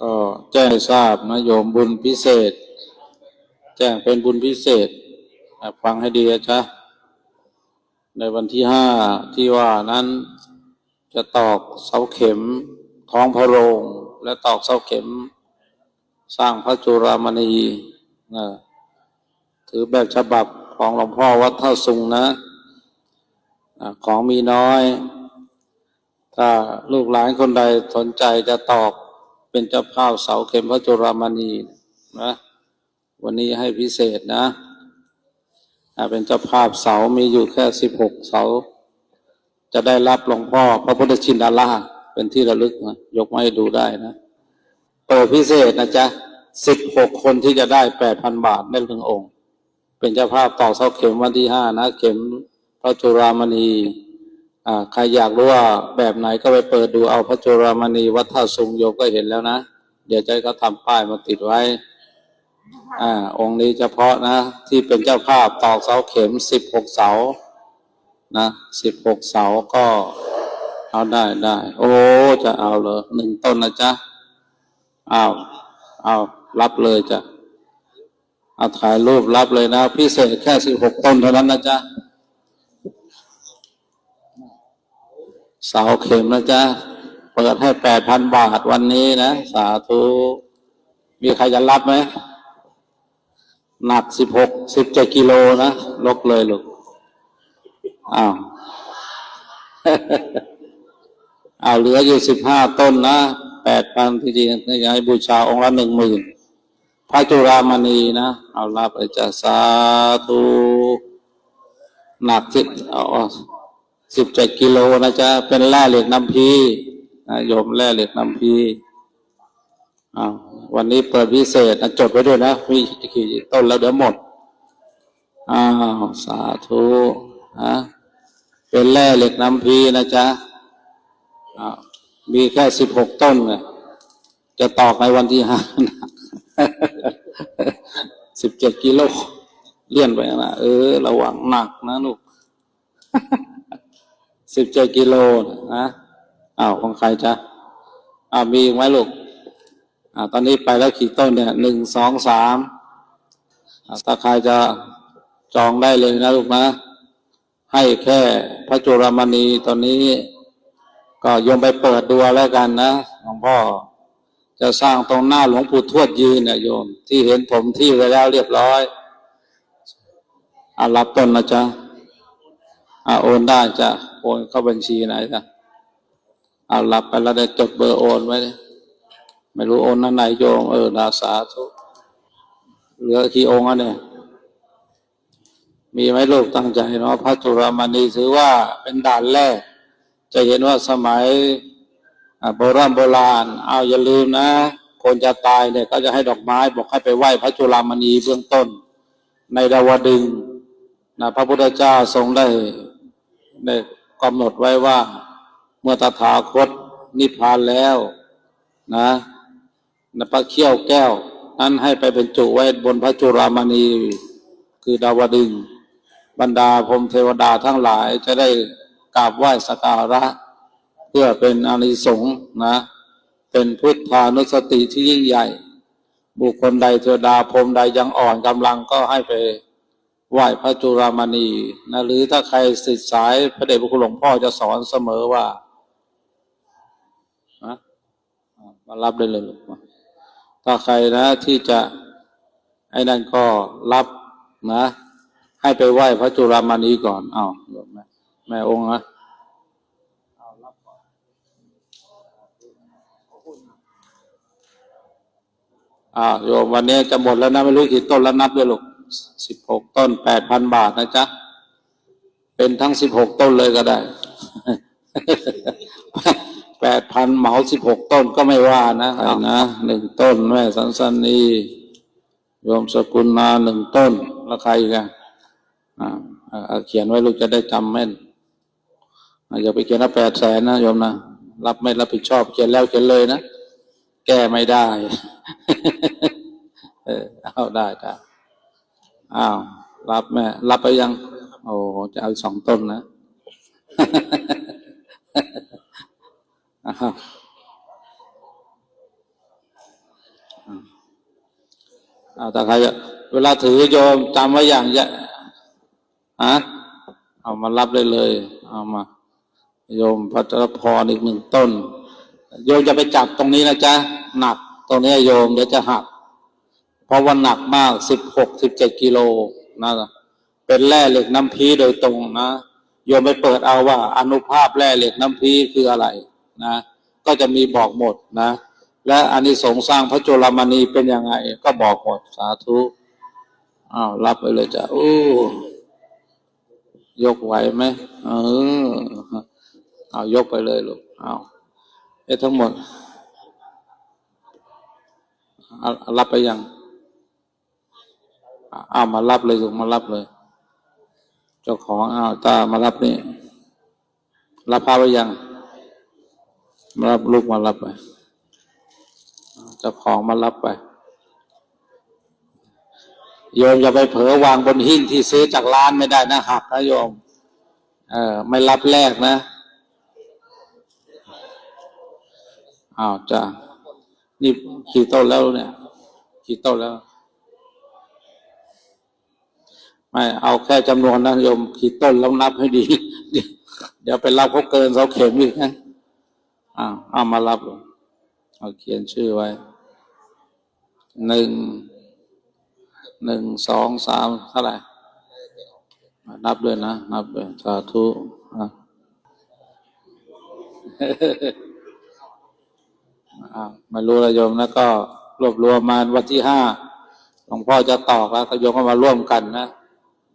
ก็แจ้งทราบนะโยมบุญพิเศษ แจ้งเป็นบุญพิเศษ ฟังให้ดีนะจ๊ะในวันที่ห้าที่ว่านั้นจะตอกเสาเข็มท้องพระโรง และตอกเสาเข็ม สร้างพระจุรามณีนะถือแบบฉบับของหลวงพ่อวัดท่าสุงนะของมีน้อย ถ้าลูกหลานคนใดสนใจจะตอก เป็นเจ้าภาพเสาเข็มพระจุรามณีนะวันนี้ให้พิเศษนะเป็นเจ้าภาพเสามีอยู่แค่สิบหกเสา จะได้รับหลวงพ่อพระพุทธชินดาราเป็นที่ระลึกนะยกมาให้ดูได้นะเปิดพิเศษนะจ๊ะสิบหกคนที่จะได้แปดพันบาทได้ถึงองค์ เป็นเจ้าภาพต่อเสาเข็มวันที่ห้านะ เข็มพระจุรามณี ใครอยากรู้ว่าแบบไหนก็ไปเปิดดูเอาพระจุรามณีวัดท่าสุงโยก็เห็นแล้วนะ เดี๋ยวจะให้เขาทำป้ายมาติดไว้อ่าองค์นี้เฉพาะนะ ที่เป็นเจ้าภาพตอกเสาเข็มสิบหกเสา นะสิบหกเสาก็เอาได้ได้ โอ้จะเอาเหรอหนึ่งต้นนะจ๊ะเอาเอารับเลยจ้ะเอาถ่ายรูปรับเลยนะ พิเศษแค่สิบหกต้นเท่านั้นนะจ๊ะ เสาเข็มนะจ๊ะ เปิดให้แปดพันบาทวันนี้นะ สาธุ มีใครจะรับไหม หนักสิบหกสิบเจ็ดกิโลนะลกเลยลูก อ้าวอ้าวเหลืออยู่สิบห้าต้นนะแปดพันที่จริงอยากให้บูชาองค์ละหนึ่งหมื่นพระจุรามณีนะ เอารับไปจะสาธุ หนักสิเอา สิบเจ็ดกิโลนะจ๊ะ เป็นแร่เหล็กน้ำพีนะโยมแร่เหล็กน้ำพีอ้าววันนี้เปิดพิเศษนะจดไว้ด้วยนะมีกี่ต้นแล้วเดี๋ยวหมด อ้าว สาธุฮะเป็นแร่เหล็กน้ำพีนะจ๊ะอ้าวมีแค่สิบหกต้นเนี่ยจะตอกในวันที่ห้าสิบเจ็ดกิโลเลี่ยนไปนะ เออ ระวังหนักนะลูก สิบเจ็ดกิโลนะอ้าวของใครจ๊ะอ้าวมีไหมลูกอ่าตอนนี้ไปแล้วกี่ต้นเนี่ยหนึ่งสองสามอ่าถ้าใครจะจองได้เลยนะลูกนะ ให้แค่พระจุรมณีตอนนี้ ก็โยมไปเปิดดูแล้วกันนะหลวงพ่อ จะสร้างตรงหน้าหลวงปู่ทวดยืนเนี่ยโยม ที่เห็นผมที่ไว้แล้วเรียบร้อยอารับต้นนะจ๊ะ อาโอนได้จะโอนเข้าบัญชีไหนจ๊ะเอารับไปแล้วได้จดเบอร์โอนไว้ไม่รู้โอนนั่นไหนโยมเออนาสาธุเหลือกี่องค์อะเนี่ย มีไหมลูกตั้งใจเนาะพระจุรามณีถือว่าเป็นด่านแรก จะเห็นว่าสมัยโบราณโบราณ เอาอย่าลืมนะ คนจะตายเนี่ยก็จะให้ดอกไม้บอกให้ไปไหว้พระจุลามณีเบื้องต้น ในดาวดึงนะพระพุทธเจ้าทรงได้ ได้กำหนดไว้ว่า เมื่อตถาคตนิพพานแล้วนะนะพระเขี้ยวแก้ว นั้นให้ไปเป็นจุไว้บนพระจุรามณี คือดาวดึงส์บรรดาพรมเทวดาทั้งหลายจะได้กราบไหว้สักการะ เพื่อเป็นอานิสงส์นะ เป็นพุทธานุสติที่ยิ่งใหญ่ บุคคลใดเทวดาพรมใดยังอ่อนกำลังก็ให้ไป ไหว้พระจุรามณีนะหรือถ้าใครศึกษายพระเดชพระคุณหลวงพ่อจะสอนเสมอว่านะมารับได้เลยลูกถ้าใครนะที่จะไอ้นั่นก็รับนะ ให้ไปไหว้พระจุรามณีก่อนอ้าวแม่แม่องค์นะอ่าโยมวันนี้จะหมดแล้วนะไม่รู้กี่ต้นแล้วนับด้วยลูก สิบหกต้นแปดพันบาทนะจ๊ะ เป็นทั้งสิบหกต้นเลยก็ได้แปดพันเหมาสิบหกต้นก็ไม่ว่านะนะหนึ่งต้นแม่สันสันนีโยมสกุลนาหนึ่งต้น แล้วใครกันอ่าเขียนไว้ลูกจะได้จำแม่นอย่าไปเขียนว่าแปดแสนนะโยมนะรับไม่รับผิดชอบ เขียนแล้วเขียนเลยนะ แก้ไม่ได้ เออเอาได้ได้ อ้าว รับแม่ รับไปยัง โอ้จะเอาสองต้นนะอ้าวอ่ใครเวลาถือโยมจำไว้อย่างเยอะฮะเอามารับได้เลย เอามา โยมพัทรพรอีกหนึ่งต้น โยมจะไปจับตรงนี้นะจ๊ะ หนัก ตรงนี้โยมเดี๋ยวจะหัก เพราะว่าหนักมากสิบหกสิบเจ็ดกิโลนะเป็นแร่เหล็กน้ำพีโดยตรงนะโยมไปเปิดเอาว่าอนุภาพแร่เหล็กน้ำพีคืออะไรนะ ก็จะมีบอกหมดนะ และอานิสงส์สร้างพระจุลมณีเป็นยังไง ก็บอกหมดสาธุอ้าวรับไปเลยจ้ะอู้ยกไหวไหมเออเอายกไปเลยลูกเอาเอ๊ะทั้งหมดรับไปยัง อ้าวมารับเลยลูกมารับเลย เจ้าของอ้าวตามารับนี่ รับพาไปยัง มารับลูกมารับไป เจ้าของมารับไป โยมอย่าไปเผลอวางบนหิ้งที่ซื้อจากร้านไม่ได้นะหักนะโยม เออไม่รับแรกนะอ้าวจ้านี่ขี่โต้นแล้วเนี่ยขี่โต้นแล้ว ไม่เอาแค่จำนวนนะโยมขี่ต้นแล้วนับให้ดี เดี๋ยวไปรับเขาเกินเสาเข็มอีกนะอ้าวเอามารับเอาเขียนชื่อไว้หนึ่งหนึ่งสองสามเท่าไหร่นับด้วยนะ นับด้วยสาธุอะอะไม่รู้ละโยมนะก็รวบรวมมาวันที่ห้าหลวงพ่อจะตอกแล้วก็โยมก็มาร่วมกันนะ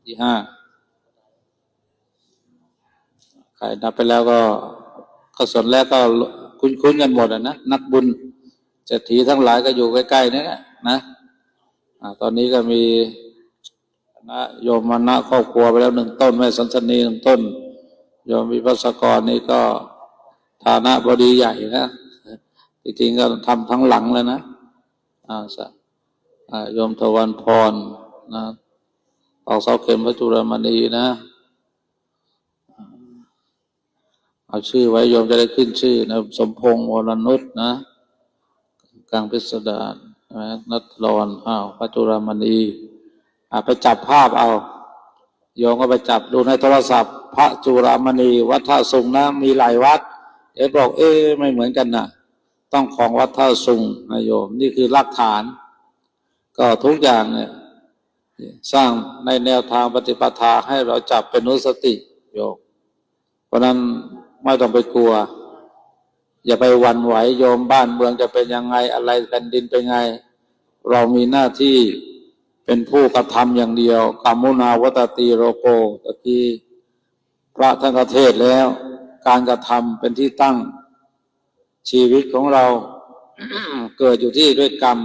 ที่ห้าใครนับไปแล้วก็ก็ส่วนแรกก็คุ้นๆกันหมดอะนะนักบุญเศรษฐีทั้งหลายก็อยู่ใกล้ๆนี่แหละนะตอนนี้ก็มีนะโยมมานะครอบครัวไปแล้วหนึ่งต้นแม่สันสนีหนึ่งต้น โยมวิปัสสกรนี่ก็ฐานะบดีใหญ่นะจริงๆก็ทำทั้งหลังเลยนะอ่าสะอ่าโยมทวันพรนะ ออกเสาเข็มพระจุลมณีนะ เอาชื่อไว้โยมจะได้ขึ้นชื่อนะ สมพงษ์วรนุชนะ กลางพิสดารนะนัทรอนอ้าวพระจุรามณีอ่าไปจับภาพเอา โยมก็ไปจับดูในโทรศัพท์ พระจุรามณี วัดท่าสุงนะ มีหลายวัด เอ๊บอกเอ๊ไม่เหมือนกันนะต้องของวัดท่าสุงนะโยม นี่คือหลักฐาน ก็ทุกอย่างเนี่ย สร้างในแนวทางปฏิปทาให้เราจับเป็นนุสติโยมเพราะนั้นไม่ต้องไปกลัว อย่าไปวันไหวโยมบ้านเมืองจะเป็นยังไงอะไรแผ่นดินเป็นไง เรามีหน้าที่เป็นผู้กระทำอย่างเดียวกามุนาวัตตีโรโกตะกี้พระท่านกเทศแล้ว การกระทำเป็นที่ตั้งชีวิตของเราเกิดอยู่ที่ด้วยกรรม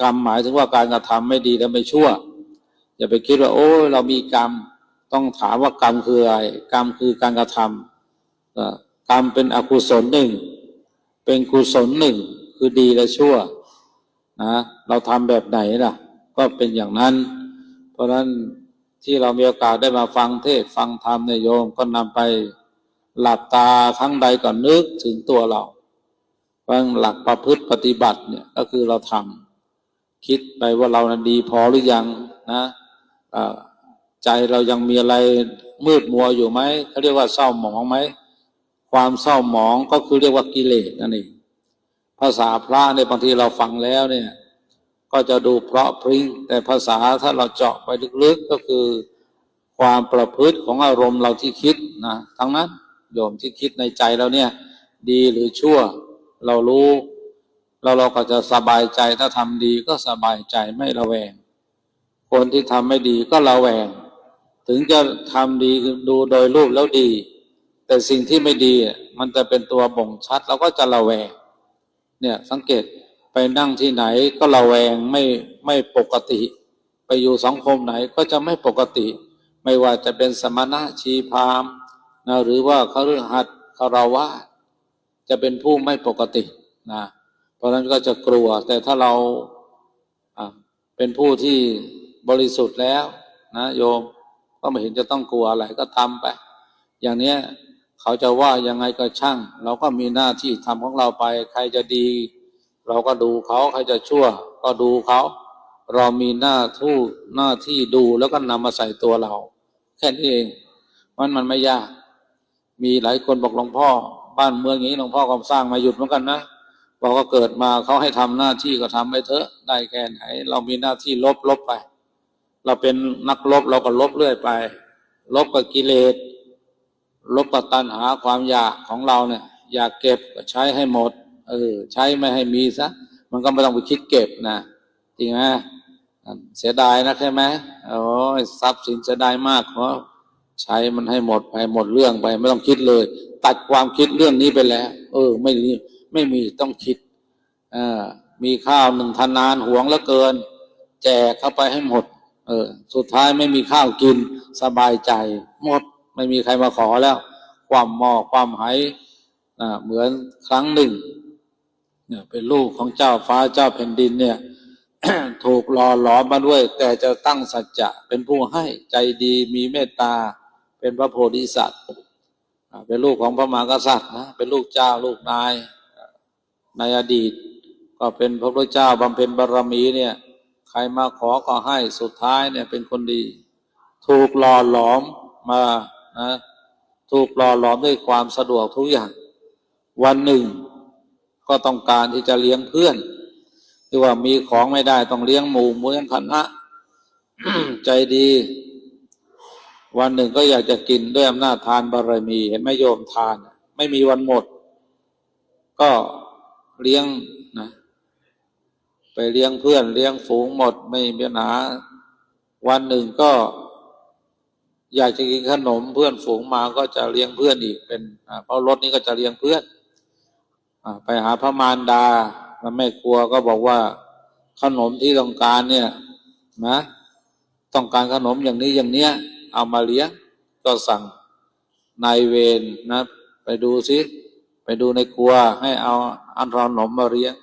กรรมหมายถึงว่าการกระทำไม่ดีและไม่ชั่ว อย่าไปคิดว่า โอ้ยเรามีกรรม ต้องถามว่ากรรมคืออะไรกรรมคือการกระทำกรรมเป็นอกุศลหนึ่ง เป็นกุศลหนึ่ง คือดีและชั่วนะเราทำแบบไหนล่ะ ก็เป็นอย่างนั้น เพราะนั้นที่เรามีโอกาสได้มาฟังเทศฟังธรรมเนี่ยโยมก็นำไปหลับตาครั้งใดก่อนนึกถึงตัวเราฟังหลักประพฤติปฏิบัติเนี่ยก็คือเราทำคิดไปว่าเรานั้นดีพอหรือยังนะ ใจเรายังมีอะไรมืดมัวอยู่ไหมเขาเรียกว่าเศร้าหมองไหมความเศร้าหมองก็คือเรียกว่ากิเลสนั่นเองภาษาพระเนี่ยบางทีเราฟังแล้วเนี่ย ก็จะดูเพราะพริ้งแต่ภาษาถ้าเราเจาะไปลึกๆก็คือ ความประพฤติของอารมณ์เราที่คิดนะทั้งนั้นโยมที่คิดในใจเราเนี่ย ดีหรือชั่ว เรารู้เราเราก็จะสบายใจถ้าทำดีก็สบายใจไม่ระแวง คนที่ทำไม่ดีก็ระแวง ถึงจะทำดีดูโดยรูปแล้วดี แต่สิ่งที่ไม่ดีมันจะเป็นตัวบ่งชัดเราก็จะระแวง เนี่ยสังเกตไปนั่งที่ไหนก็ระแวงไม่ไม่ปกติ ไปอยู่สังคมไหนก็จะไม่ปกติ ไม่ว่าจะเป็นสมณะชีพามนะหรือว่าคฤหัสถ์คารวะจะเป็นผู้ไม่ปกตินะเพราะฉะนั้นก็จะกลัว แต่ถ้าเราเป็นผู้ที่ บริสุทธิ์แล้ว นะโยมก็ไม่เห็นจะต้องกลัวอะไรก็ทำไป อย่างเนี้ยเขาจะว่ายังไงก็ช่าง เราก็มีหน้าที่ทำของเราไป ใครจะดี เราก็ดูเขาใครจะชั่ว ก็ดูเขาเรามีหน้าทู่หน้าที่ดูแล้วก็นำมาใส่ตัวเรา แค่นี้เองมันมันไม่ยาก มีหลายคนบอกหลวงพ่อ บ้านเมืองอย่างนี้หลวงพ่อก็สร้างมาหยุดเหมือนกันนะบอกว่าเกิดมาเขาให้ทำหน้าที่ก็ทำไปเถอะได้แค่ไหน เรามีหน้าที่ลบลบไป เราเป็นนักลบเราก็ลบเรื่อยไป ลบกับกิเลส ลบกับตัณหาความอยากของเราเนี่ย อยากเก็บก็ใช้ให้หมด เออ ใช้ไม่ให้มีซะมันก็ไม่ต้องไปคิดเก็บนะจริงไหมเสียดายนะใช่ไหมโอ้ยทรัพย์สินเสียดายมากเพราะใช้มันให้หมดไปหมดเรื่องไป ไม่ต้องคิดเลย ตัดความคิดเรื่องนี้ไปแล้ว เออ ไม่มีไม่มีต้องคิดอมีข้าวหนึ่งทนานหวงแล้วเกิน แจกเข้าไปให้หมด เออ สุดท้ายไม่มีข้าวกินสบายใจ หมดไม่มีใครมาขอแล้ว ความหมอความไหอ่าเหมือนครั้งหนึ่งเนี่ยเป็นลูกของเจ้าฟ้าเจ้าแผ่นดินเนี่ยถูกหล่อหลอมมาด้วย แต่จะตั้งสัจจะเป็นผู้ให้ใจดีมีเมตตา เป็นพระโพธิสัตว์เป็นลูกของพระมหากษัตริย์นะเป็นลูกเจ้าลูกนายในอดีต ก็เป็นพระพุทธเจ้าบำเพ็ญบารมีเนี่ย รมาขอก็ให้สุดท้ายเนี่ยเป็นคนดี ถูกหล่อหลอมมานะถูกหล่อหลอมด้วยความสะดวกทุกอย่าง วันหนึ่ง ก็ต้องการที่จะเลี้ยงเพื่อนที่ว่ามีของไม่ได้ต้องเลี้ยงหมู่เลี้ยงคณะใจดี วันหนึ่งก็อยากจะกินด้วยอำนาจทานบารมีเห็นไหมโยมทาน ไม่มีวันหมด ก็เลี้ยงนะ ไปเลี้ยงเพื่อนเลี้ยงฝูงหมดไม่มีปัญหา วันหนึ่งก็ อยากจะกินขนมเพื่อนฝูงมาก็จะเลี้ยงเพื่อนอีกเป็นเพราะรถนี้ก็จะเลี้ยงเพื่อนอไปหาพระมารดาแล้วแม่ครัวก็บอกว่าขนมที่ต้องการเนี่ยนะต้องการขนมอย่างนี้อย่างเนี้ย เอามาเลี้ยงก็สั่งนายเวรนะ ไปดูซิไปดูในครัวให้เอาอันขนมมาเลี้ยง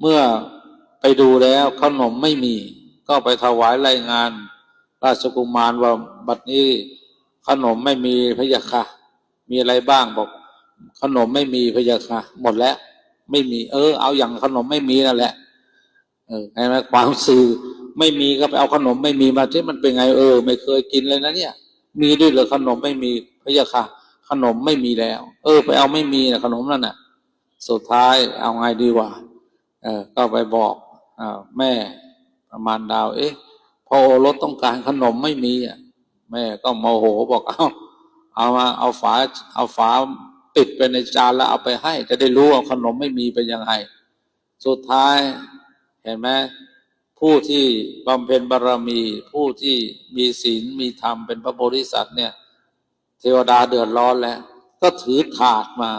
เมื่อ ไปดูแล้วขนมไม่มี ก็ไปถวายรายงาน ราชกุมารว่าบัดนี้ขนมไม่มีพะยะค่ะ มีอะไรบ้างบอก ขนมไม่มีพะยะค่ะ หมดแล้ว ไม่มี เออ เอาอย่างขนมไม่มีนั่นแหละเออไงไหมความสื่อไม่มีก็ไปเอาขนมไม่มีมาที่มันเป็นไง เออ ไม่เคยกินเลยนะเนี่ย มีด้วยเหรือขนมไม่มีพะยะค่ะ ขนมไม่มีแล้ว เออ ไปเอาไม่มีนะขนมนั่นน่ะ สุดท้ายเอาไงดีวะเออ ก็ไปบอก แม่ประมาณดาว เอ๊ะพอโอรสต้องการขนมไม่มีอะแม่ก็โมโหบอกเอาเอามาเอาฝาเอาฝาปิดไปในจานแล้วเอาไปให้ จะได้รู้ว่าขนมไม่มีเป็นยังไงสุดท้ายเห็นไหมผู้ที่บำเพ็ญบารมี ผู้ที่มีศีลมีธรรมเป็นพระโพธิสัตว์เนี่ย เทวดาเดือดร้อนแล้ว ก็ถือถาดมา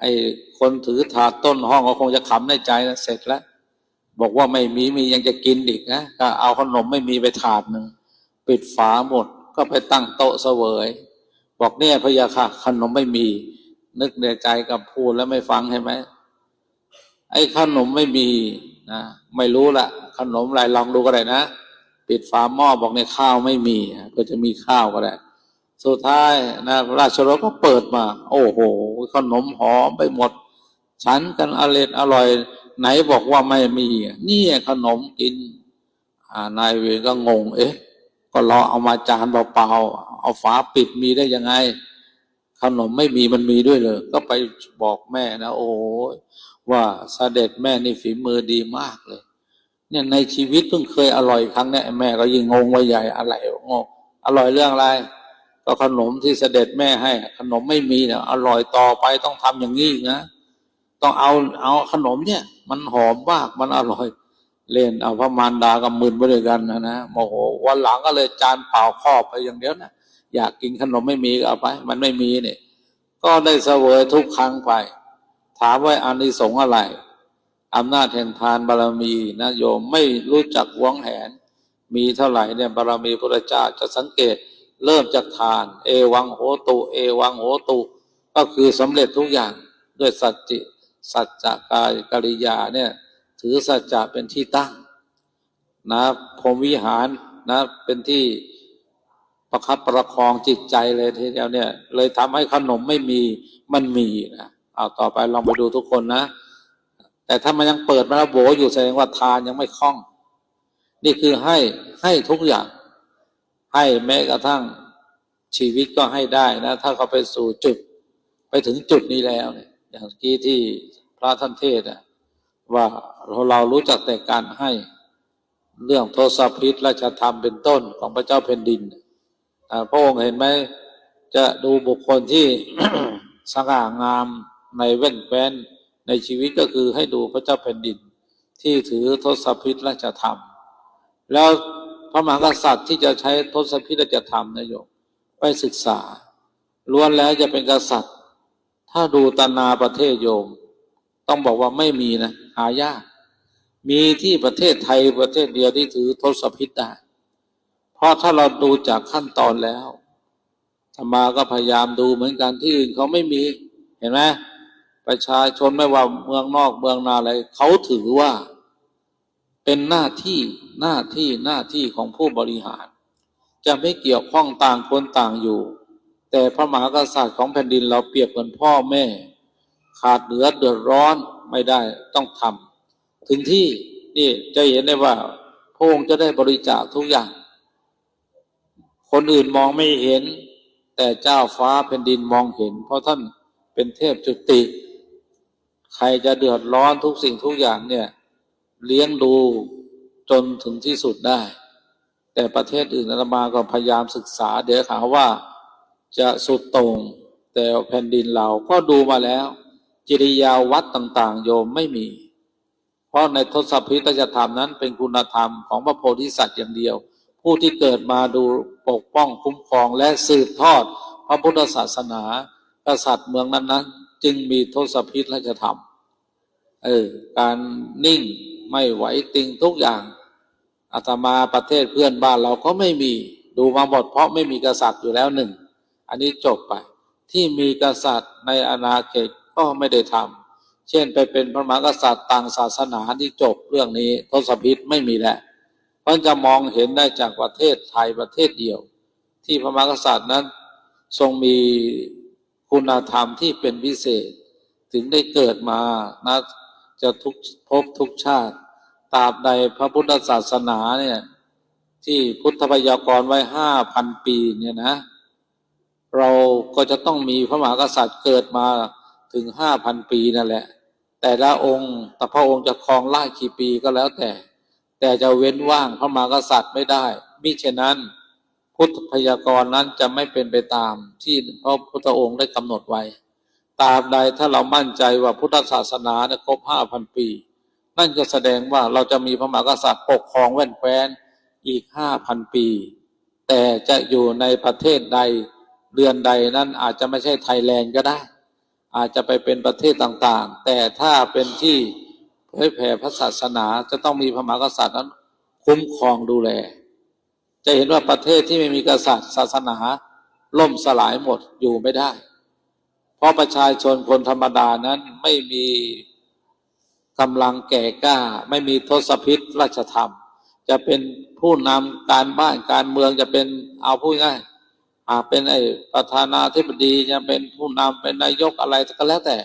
ไอ้คนถือถาดต้นห้องก็คงจะขำในใจแล้วเสร็จแล้ว บอกว่าไม่มีมียังจะกินอีกนะก็เอาขนมไม่มีไปถาดหนึ่งปิดฝาหมดก็ไปตั้งโต๊ะเสวย บอกเนี่ยพยาค่ะ ขนมไม่มี นึกในใจกับพูดแล้วไม่ฟังใช่ไหมไอ้ขนมไม่มีนะไม่รู้ละขนมอะไรลองดูก็ได้นะปิดฝาหม้อบอกเนี่ยข้าวไม่มีก็จะมีข้าวก็ได้สุดท้ายนะราชรถก็เปิดมา โอ้โหขนมหอมไปหมด ฉันกันอร่อยอร่อย ไหนบอกว่าไม่มี นี่ขนมกินนายเวรก็งง เอ๊ะ ก็รอเอามาจานเปล่าๆเอาฝาปิดมีได้ยังไง ขนมไม่มีมันมีด้วยเลยก็ไปบอกแม่นะ โอ้ยว่าเสด็จแม่นี่ฝีมือดีมากเลย เนี่ยในชีวิตเพิ่งเคยอร่อยครั้งนี้แม่ก็ยิ่งงงว่าใหญ่อะไรงงอร่อยเรื่องอะไร ก็ขนมที่เสด็จแม่ให้ ขนมไม่มีเนี่ยอร่อยต่อไปต้องทำอย่างนี้นะต้องเอาเอาขนมเนี่ย มันหอมมากมันอร่อย เล่นเอาพระมารดากับมึนไปด้วยกันนะนะโมโหวันหลังก็เลยจานเปล่าครอบไปอย่างเดียวนะอยากกินขนมไม่มีก็เอาไป มันไม่มีเนี่ยก็ได้เสวยทุกครั้งไป ถามว่าอานิสงส์อะไรอำนาจแห่งทานบารมีนะโยมไม่รู้จักหวงแหน มีเท่าไหร่เนี่ยบารมีพระเจ้าจะสังเกตเริ่มจากทาน เอวังโหตุ เอวังโหตุ ก็คือสำเร็จทุกอย่างด้วยสัจจิ สัจจะกายกริยาเนี่ยถือสัจจะเป็นที่ตั้งนะพรมวิหารนะเป็นที่ประคับประคองจิตใจเลยทีเดียวเนี่ย เลยทำให้ขนมไม่มีมันมีนะเอาต่อไปลองไปดูทุกคนนะ แต่ถ้ามันยังเปิดมาแล้วโบอยู่แสดงว่าทานยังไม่คล่อง นี่คือให้ให้ทุกอย่าง ให้แม้กระทั่งชีวิตก็ให้ได้นะ ถ้าเขาไปสู่จุด ไปถึงจุดนี้แล้วเนี่ยอย่างที่ที่ พระท่านเทศว่าเราเรารู้จักแต่การให้เรื่องโทสะพิษราชธรรมเป็นต้นของพระเจ้าแผ่นดินพระองค์เห็นไหมจะดูบุคคลที่สง่างามในแว่นแว้นในชีวิตก็คือให้ดูพระเจ้าแผ่นดิน ที่ถือทศพิธราชธรรม แล้วพระมหากษัตริย์ที่จะใช้ทศพิธราชธรรมนะโยมไปศึกษาล้วนแล้วจะเป็นกษัตริย์ ถ้าดูตนาประเทศโยม ต้องบอกว่าไม่มีนะหายาก มีที่ประเทศไทยประเทศเดียวที่ถือทศพิธได้เพราะถ้าเราดูจากขั้นตอนแล้วธรรมาก็พยายามดูเหมือนกันที่อื่นเขาไม่มีเห็นไหมประชาชนไม่ว่าเมืองนอกเมืองนาอะไรเขาถือว่า เป็นหน้าที่หน้าที่หน้าที่ของผู้บริหาร จะไม่เกี่ยวข้องต่างคนต่างอยู่ แต่พระมหากษัตริย์ของแผ่นดินเราเปรียบเหมือนพ่อแม่ ขาดเหลือเดือดร้อนไม่ได้ต้องทำถึงที่นี่จะเห็นได้ว่าพระองค์จะได้บริจาคทุกอย่าง คนอื่นมองไม่เห็น แต่เจ้าฟ้าแผ่นดินมองเห็น เพราะท่านเป็นเทพจุติ ใครจะเดือดร้อนทุกสิ่งทุกอย่างเนี่ย เลี้ยงดูจนถึงที่สุดได้ แต่ประเทศอื่นอาตมาก็พยายามศึกษา เดี๋ยวหาว่าจะสุดต่งแต่แผ่นดินเราก็ดูมาแล้ว จิริยาวัดต่างๆ โยมไม่มี เพราะในทศพิธจะธรรมนั้นเป็นคุณธรรมของพระโพธิสัตว์อย่างเดียว ผู้ที่เกิดมาดูปกป้องคุ้มครองและสืบทอด พระพุทธศาสนากษัตริย์เมืองนั้นนั้นๆจึงมีทศพิธราชธรรมเออการนิ่งไม่ไหวติงทุกอย่างอาตมาประเทศเพื่อนบ้านเราก็ไม่มีดูมาหมดเพราะไม่มีกษัตริย์อยู่แล้วหนึ่ง อันนี้จบไป ที่มีกษัตริย์ในอาณาเขต ก็ไม่ได้ทำเช่นไปเป็นพระมหากษัตริย์ต่างศาสนาที่จบเรื่องนี้ทศพิธไม่มีแล้วเพราะจะมองเห็นได้จากประเทศไทยประเทศเดียว ที่พระมหากษัตริย์นั้นทรงมีคุณธรรมที่เป็นพิเศษ ถึงได้เกิดมานะจะทุกภพทุกชาติตราบใดพระพุทธศาสนาเนี่ย ที่พุทธพยากรไว้ห้าพันปีเนี่ยนะ เราก็จะต้องมีพระมหากษัตริย์เกิดมา ถึงห้าพันปีนั่นแหละ แต่ละองค์แต่พระองค์จะครองราชกี่ปีก็แล้วแต่ แต่จะเว้นว่างพระมหากษัตริย์ไม่ได้ มิฉะนั้น พุทธพยากรณ์นั้นจะไม่เป็นไปตามที่พระพุทธองค์ได้กำหนดไว้ตราบใดถ้าเรามั่นใจว่าพุทธศาสนาครบห้าพันปี นั่นก็แสดงว่าเราจะมีพระมหากษัตริย์ปกครองแว่นแคว้นอีกห้าพันปี แต่จะอยู่ในประเทศใดเดือนใดนั้นอาจจะไม่ใช่ไทยแลนด์ก็ได้ อาจจะไปเป็นประเทศต่างๆ แต่ถ้าเป็นที่เผยแผ่พระศาสนาจะต้องมีพระมหากษัตริย์นั้น คุ้มครองดูแล จะเห็นว่าประเทศที่ไม่มีกษัตริย์ศาสนา ล่มสลายหมดอยู่ไม่ได้ เพราะประชาชนคนธรรมดานั้นไม่มีกำลังแก่กล้า ไม่มีทศพิษราชธรรม จะเป็นผู้นำการบ้านการเมืองจะเป็นเอาพูดง่าย เป็นไอ้ประธานาธิบดีจะเป็นผู้นำเป็นนายกอะไรก็แล้วแต่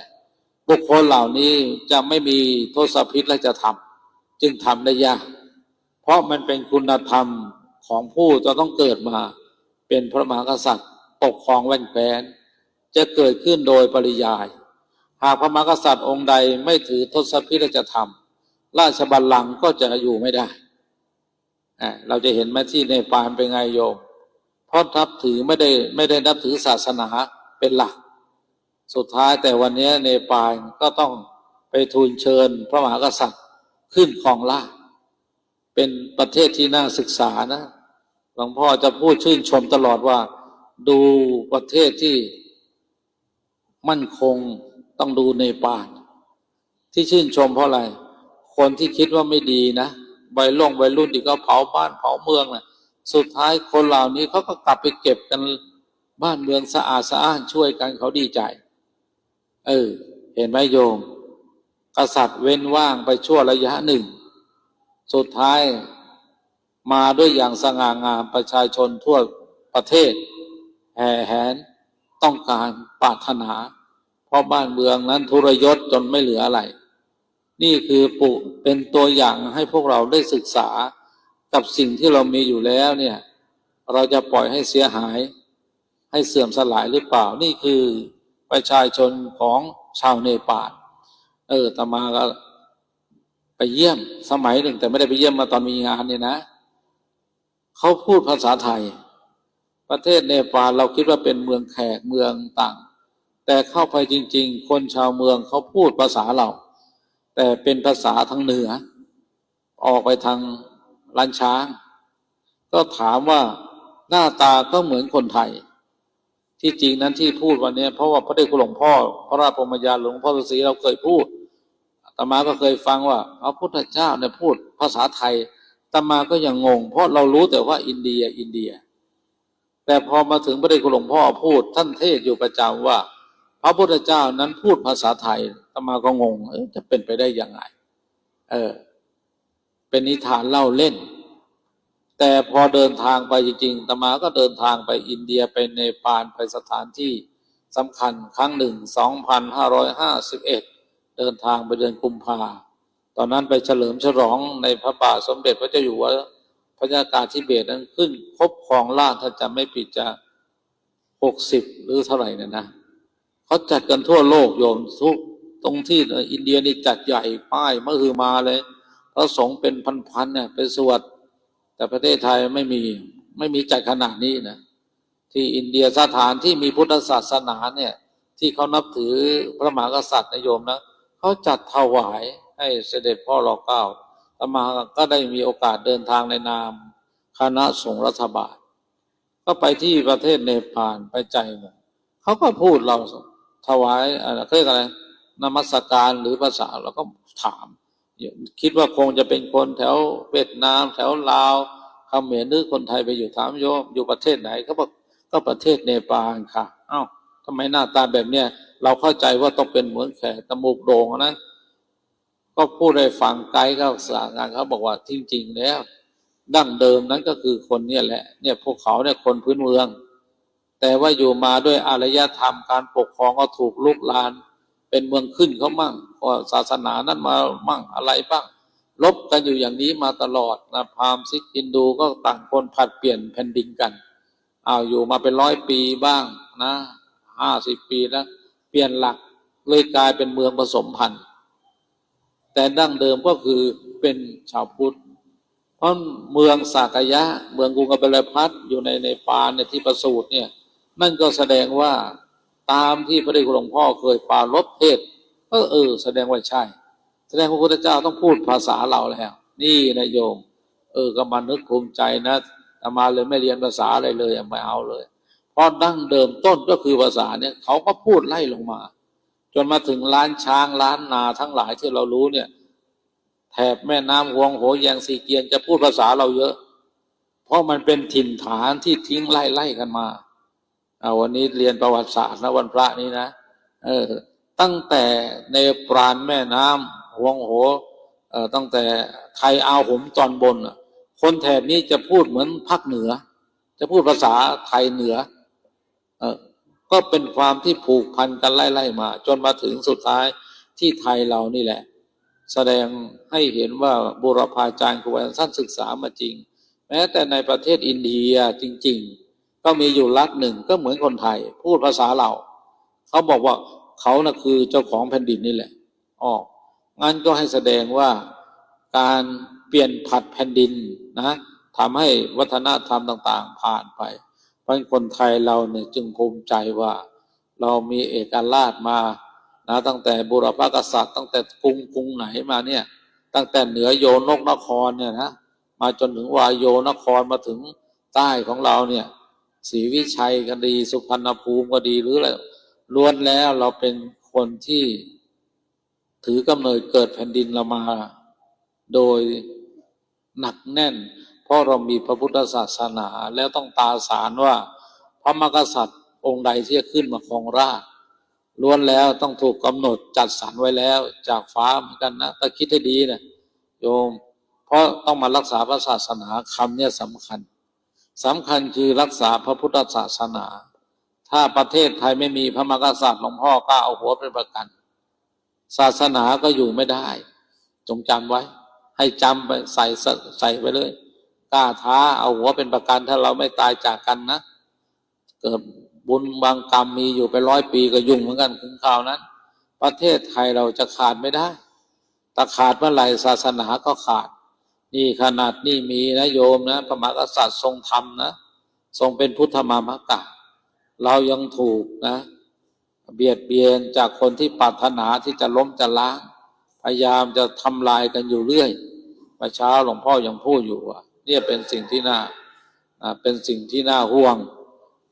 บุคคลเหล่านี้จะไม่มีโทศพิษราชธรรมจึงทำได้ยาก เพราะมันเป็นคุณธรรมของผู้จะต้องเกิดมา เป็นพระมหากษัตริย์ปกครองแว่นแคว้น จะเกิดขึ้นโดยปริยาย หากพระมหากษัตริย์องค์ใดไม่ถือทศพิธราชธรรมราชบัลลังก์ก็จะอยู่ไม่ได้ เราจะเห็นไหมที่ในปานเป็นไงโยม ราะนับถือไม่ได้ไม่ได้นับถือศาสนาเป็นหลัก สุดท้ายแต่วันนี้ในปานก็ต้องไปทูลเชิญพระมหากษัตริย์ขึ้นครองราชเป็นประเทศที่น่าศึกษานะหลวงพ่อจะพูดชื่นชมตลอดว่า ดูประเทศที่มั่นคงต้องดูในปานที่ชื่นชมเพราะอะไร คนที่คิดว่าไม่ดีนะวัยรุ่งวัยรุ่นที่ก็เผาบ้านเผาเมืองนะ่ะ สุดท้ายคนเหล่านี้เขาก็กลับไปเก็บกันบ้านเมืองสะอาดสะอ้านช่วยกันเขาดีใจ เออ เห็นไหมโยม กษัตริย์เว้นว่างไปชั่วระยะหนึ่ง สุดท้ายมาด้วยอย่างสง่างามประชาชนทั่วประเทศ แห่แหนต้องการปรารถนา เพราะบ้านเมืองนั้นทุรยศจนไม่เหลืออะไร นี่คือปุเป็นตัวอย่างให้พวกเราได้ศึกษา กับสิ่งที่เรามีอยู่แล้วเนี่ย เราจะปล่อยให้เสียหาย ให้เสื่อมสลายหรือเปล่า นี่คือประชาชนของชาวเนปาลเออตมาก็ไปเยี่ยมสมัยหนึ่ง แต่ไม่ได้ไปเยี่ยมมาตอนมีงานเนี่ยนะเขาพูดภาษาไทย ประเทศเนปาลเราคิดว่าเป็นเมืองแขกเมืองต่าง แต่เข้าไปจริง ๆ คนชาวเมืองเขาพูดภาษาเรา แต่เป็นภาษาทางเหนือ ออกไปทาง ล้านช้าง ก็ถามว่าหน้าตาก็เหมือนคนไทย ที่จริงนั้นที่พูดวันนี้เพราะว่าพระเดชคุณหลวงพ่อ พระราชพรมยาหลวงพ่อฤาษีเราเคยพูดอาตมาก็เคยฟังว่าพระพุทธเจ้าเนี่ยพูดภาษาไทยอาตมาก็ยังงง เพราะเรารู้แต่ว่าอินเดียอินเดีย แต่พอมาถึงพระเดชคุณหลวงพ่อพูด ท่านเทศอยู่ประจำว่า พระพุทธเจ้านั้นพูดภาษาไทยอาตมาก็งงเอ๊ะจะเป็นไปได้ยังไง เออ เป็นนิทานเล่าเล่น แต่พอเดินทางไปจริงๆตมาก็เดินทางไปอินเดียไปเนปาลไปสถานที่สำคัญครั้งหนึ่ง 2551 เดินทางไปเดือนกุมภาตอนนั้นไปเฉลิมฉลองในพระบาทสมเด็จพระเจ้าอยู่หัวพระยาการทิเบตนั้นขึ้นครบครองราชถ้าจำไม่ผิดจะหกสิบหรือเท่าไหร่เนี่ยนะเขาจัดกันทั่วโลกโยมทุกตรงที่อินเดียนี่จัดใหญ่ป้ายมหือมาเลย พระสงฆ์เป็นพันๆเนี่ยไปสวด แต่ประเทศไทยไม่มีไม่มีจัดขนาดนี้นะที่อินเดียสถานที่มีพุทธศาสนาเนี่ย ที่เขานับถือพระมหากษัตริย์นโยมนะเขาจัดถวายให้เสด็จพ่อรอเก้าตมาก็ได้มีโอกาสเดินทางในนาม คณะสงฆ์รัฐบาล ก็ไปที่ประเทศเนปาลไปใจหมดเขาก็พูดเราถวายอะไรเรียกอะไรนมัสการหรือภาษาเราก็ถาม คิดว่าคงจะเป็นคนแถวเวียดนาม แถวลาวเขมรหรือคนไทยไปอยู่ถามโยมอยู่ประเทศไหนเขาบอกก็ประเทศเนปาลค่ะ เอ้าทำไมหน้าตาแบบเนี้ยเราเข้าใจว่าต้องเป็นเหมือนแขกตะมูกโด่งนะก็พูดให้ฟังไกด์เขาสางานเขาบอกว่าจริงๆแล้ว ดั้งเดิมนั้นก็คือคนเนี่ยแหละ เนี่ยพวกเขาเนี่ยคนพื้นเมือง แต่ว่าอยู่มาด้วยอารยธรรมการปกครองก็ถูกลุกลาน เป็นเมืองขึ้นเขามั่ง ก็ศาสนานั้นมามั่งอะไรบ้างลบกันอยู่อย่างนี้มาตลอดนะพราหมณ์ซิกฮินดูก็ต่างคนผัดเปลี่ยนแผ่นดินกันเอาอยู่มาเป็นร้อยปีบ้างนะห้าสิบปีแล้วเปลี่ยนหลักเลยกลายเป็นเมืองผสมพันธุ์ แต่ดั้งเดิมก็คือเป็นชาวพุทธ เพราะเมืองสากยะ เมืองกรุงกบิลพัทอยู่ในในปานเนี่ยที่ประสูติเนี่ยนั่นก็แสดงว่าตามที่พระเดชหลวงพ่อเคยปรารบเทศ ก็เออ แสดงว่าใช่ แสดงว่าพระพุทธเจ้าต้องพูดภาษาเราแล้วนี่นะโยม เออก็มานึกภูมิใจนะอามาเลยไม่เรียนภาษาอะไรเลยไม่เอาเลยเพราะดั้งเดิมต้นก็คือภาษาเนี่ยเขาก็พูดไล่ลงมา จนมาถึงล้านช้างล้านนาทั้งหลายที่เรารู้เนี่ยแถบแม่น้ำหวงโหแยงสีเกียนจะพูดภาษาเราเยอะ เพราะมันเป็นถิ่นฐานที่ทิ้งไล่ไล่กันมาเอาวันนี้เรียนประวัติศาสตร์นะวันพระนี้นะ เออ ตั้งแต่ในปราณแม่น้ำหวงโห่ตั้งแต่ไทยอาหมตอนบน คนแถบนี้จะพูดเหมือนภาคเหนือ จะพูดภาษาไทยเหนือก็เป็นความที่ผูกพันกันไล่ๆมา จนมาถึงสุดท้ายที่ไทยเรานี่แหละ แสดงให้เห็นว่าบุรพาจารย์ครูอาจารย์ท่านศึกษามาจริง แม้แต่ในประเทศอินเดียจริง ๆ ก็มีอยู่รัฐหนึ่งก็เหมือนคนไทย พูดภาษาเรา เขาบอกว่า เขานะ่ะคือเจ้าของแผ่นดินนี่แหละอ๋องั้นก็ให้แสดงว่าการเปลี่ยนผัดแผ่นดินนะทำให้วัฒนธรรมต่าง ๆ ผ่านไปเพราะฉะนั้นคนไทยเราเนี่ยจึงภูมิใจว่า เรามีเอกราชมานะตั้งแต่บุรพกษัตริย์ ตั้งแต่กรุงกรุงไหนมาเนี่ย ตั้งแต่เหนือโยนกนครเนี่ยนะมาจนถึงวายโยนครมาถึงใต้ของเราเนี่ยศรีวิชัยก็ดีสุพรรณภูมิก็ดีหรืออะไร ล้วนแล้วเราเป็นคนที่ถือกำเนิดเกิดแผ่นดินเรามา โดยหนักแน่น เพราะเรามีพระพุทธศาสนาแล้วต้องตาสารว่า พระมกษัตริย์องค์ใดที่จะขึ้นมาครองราชล้วนแล้วต้องถูกกำหนดจัดสรรไว้แล้วจากฟ้าเหมือนกันนะแต่คิดให้ดีนะโยม เพราะต้องมารักษาพระศาสนาคำเนี่ยสำคัญสำคัญคือรักษาพระพุทธศาสนา ถ้าประเทศไทยไม่มีพระมหากษัตริย์หลวงพ่อกล้าเอาหัวเป็นประกัน ศาสนาก็อยู่ไม่ได้ จงจำไว้ ให้จำไปใส่ใส่ไปเลยกล้าท้าเอาหัวเป็นประกัน ถ้าเราไม่ตายจากกันนะ เกิดบุญบางกรรมมีอยู่ไปร้อยปีก็ยุ่งเหมือนกันถึงคราวนั้น ประเทศไทยเราจะขาดไม่ได้ถ้าขาดเมื่อไหร่ศาสนาก็ขาด นี่ขนาดนี่มีนะโยมนะพระมหากษัตริย์ทรงธรรมนะ ทรงเป็นพุทธมามกะ เรายังถูกนะ เบียดเบียนจากคนที่ปรารถนาที่จะล้มจะล้าง พยายามจะทำลายกันอยู่เรื่อยเมื่อเช้าหลวงพ่อยังพูดอยู่ว่าเนี่ยเป็นสิ่งที่น่าเป็นสิ่งที่น่าห่วง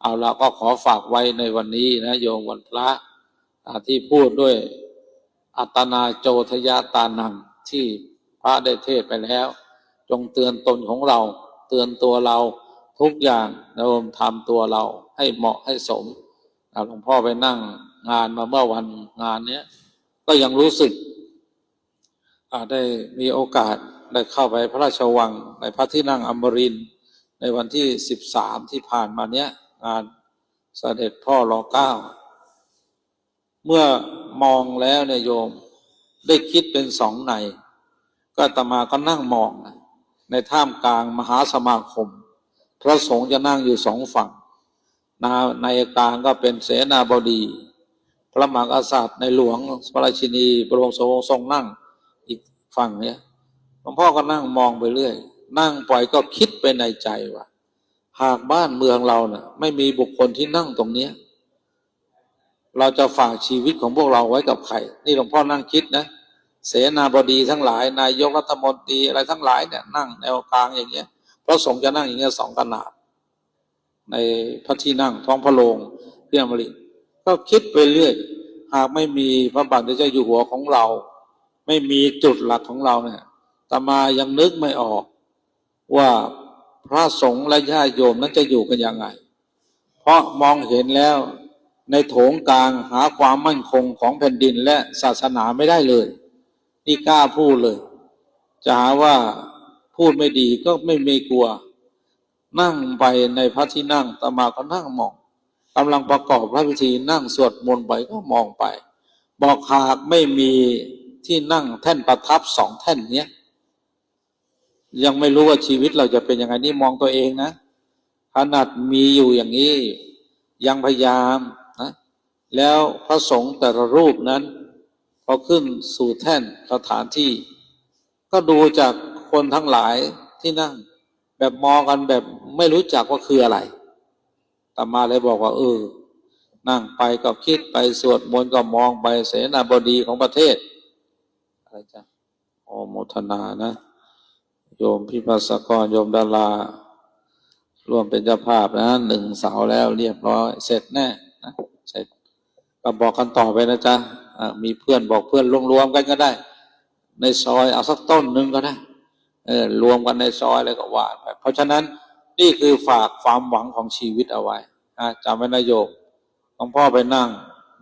เอาละก็ขอฝากไว้ในวันนี้นะโยมวันพระที่พูดด้วยอัตนาโจทยาตานังที่พระได้เทศไปแล้ว จงเตือนตนของเรา เตือนตัวเรา ทุกอย่างนะโยมทำตัวเราให้เหมาะให้สมหลวงพ่อไปนั่งงานมาเมื่อวันงานเนี้ยก็ยังรู้สึกได้มีโอกาสได้เข้าไปพระราชวัง ในพระที่นั่งอมรินในวันที่สิบสามที่ผ่านมาเนี้ยงานเสด็จพ่อรอเก้าเมื่อมองแล้วเนี่ยโยมได้คิดเป็นสองใน ก็ตมาก็นั่งมอง ในท่ามกลางมหาสมาคม พระสงฆ์จะนั่งอยู่สองฝั่งนาในกลางก็เป็นเสนาบดี พระมหากษัตริย์ในหลวงพระราชินีบรมโสทรงนั่งอีกฝั่งเนี้ยหลวงพ่อก็นั่งมองไปเรื่อย นั่งปล่อยก็คิดไปในใจว่า หากบ้านเมืองเราเนะ่ะ ไม่มีบุคคลที่นั่งตรงเนี้ยเราจะฝากชีวิตของพวกเราไว้กับใคร นี่หลวงพ่อนั่งคิดนะ เสนาบดีทั้งหลาย นายกรัฐมนตรีอะไรทั้งหลายเนี่ยนั่งแนวกลางอย่างเงี้ย พระสงฆ์จะนั่งอย่างเงี้ยสองขนาด ในพระที่นั่งท้องพระโรงเพียมริก็คิดไปเรื่อย หากไม่มีพระบาทเจ้าอยู่หัวของเรา ไม่มีจุดหลักของเราเนี่ยตมายังนึกไม่ออก ว่าพระสงฆ์และญาติโยมนั้นจะอยู่กันยังไง เพราะมองเห็นแล้วในโถงกลางหาความมั่นคงของแผ่นดินและศาสนาไม่ได้เลย นี่กล้าพูดเลย จะหาว่า พูดไม่ดีก็ไม่มีกลัว นั่งไปในพระที่นั่งตมาก็นั่งมองกำลังประกอบพระพิธีนั่งสวดมนต์ไปก็มองไป บอกหากไม่มีที่นั่งแท่นประทับสองแท่นเนี้ยยังไม่รู้ว่าชีวิตเราจะเป็นยังไงนี่มองตัวเองนะขนาดมีอยู่อย่างนี้ ยังพยายามนะแล้วพระสงฆ์แต่ละรูปนั้นพอขึ้นสู่แท่นสถานที่ ก็ดูจาก คนทั้งหลายที่นั่ง แบบมองกันแบบไม่รู้จักว่าคืออะไรตามาเลยบอกว่า เออ นั่งไปก็คิดไปสวดมนต์ก็มองไปเสนาบดีของประเทศ อะไรจ้ะโอโมทนานะ โยมพิพัสกรโยมดาราร่วมเป็นเจ้าภาพนะหนึ่งเสาแล้วเรียบร้อย เสร็จแน่นะเสร็จก็บอกกันต่อไปนะจ๊ะะมีเพื่อนบอกเพื่อนรวมๆกันก็ได้ ในซอยเอาสักต้นหนึ่งก็ได้ เออรวมกันในซอยแล้วก็ว่าไป เพราะฉะนั้นนี่คือฝากความหวังของชีวิตเอาไว้นะจำไว้นโยมหลวงพ่อไปนั่ง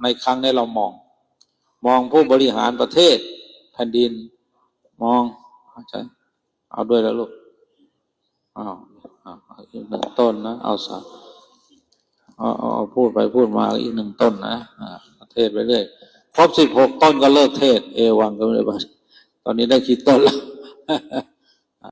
ในครั้งนี้เรามอง มองผู้บริหารประเทศแผ่นดิน มองเอาใจเอาด้วยแล้วลูกอ้าวเอาเอาอีกหนึ่งต้นนะ เอาสาเอาเอาเอาพูดไปพูดมาอีกหนึ่งต้นนะอ่าเทศไปเรื่อยครบสิบหกต้นก็เลิกเทศ เอวังก็ไม่ได้บัตตอนนี้ได้คิดต้นแล้ว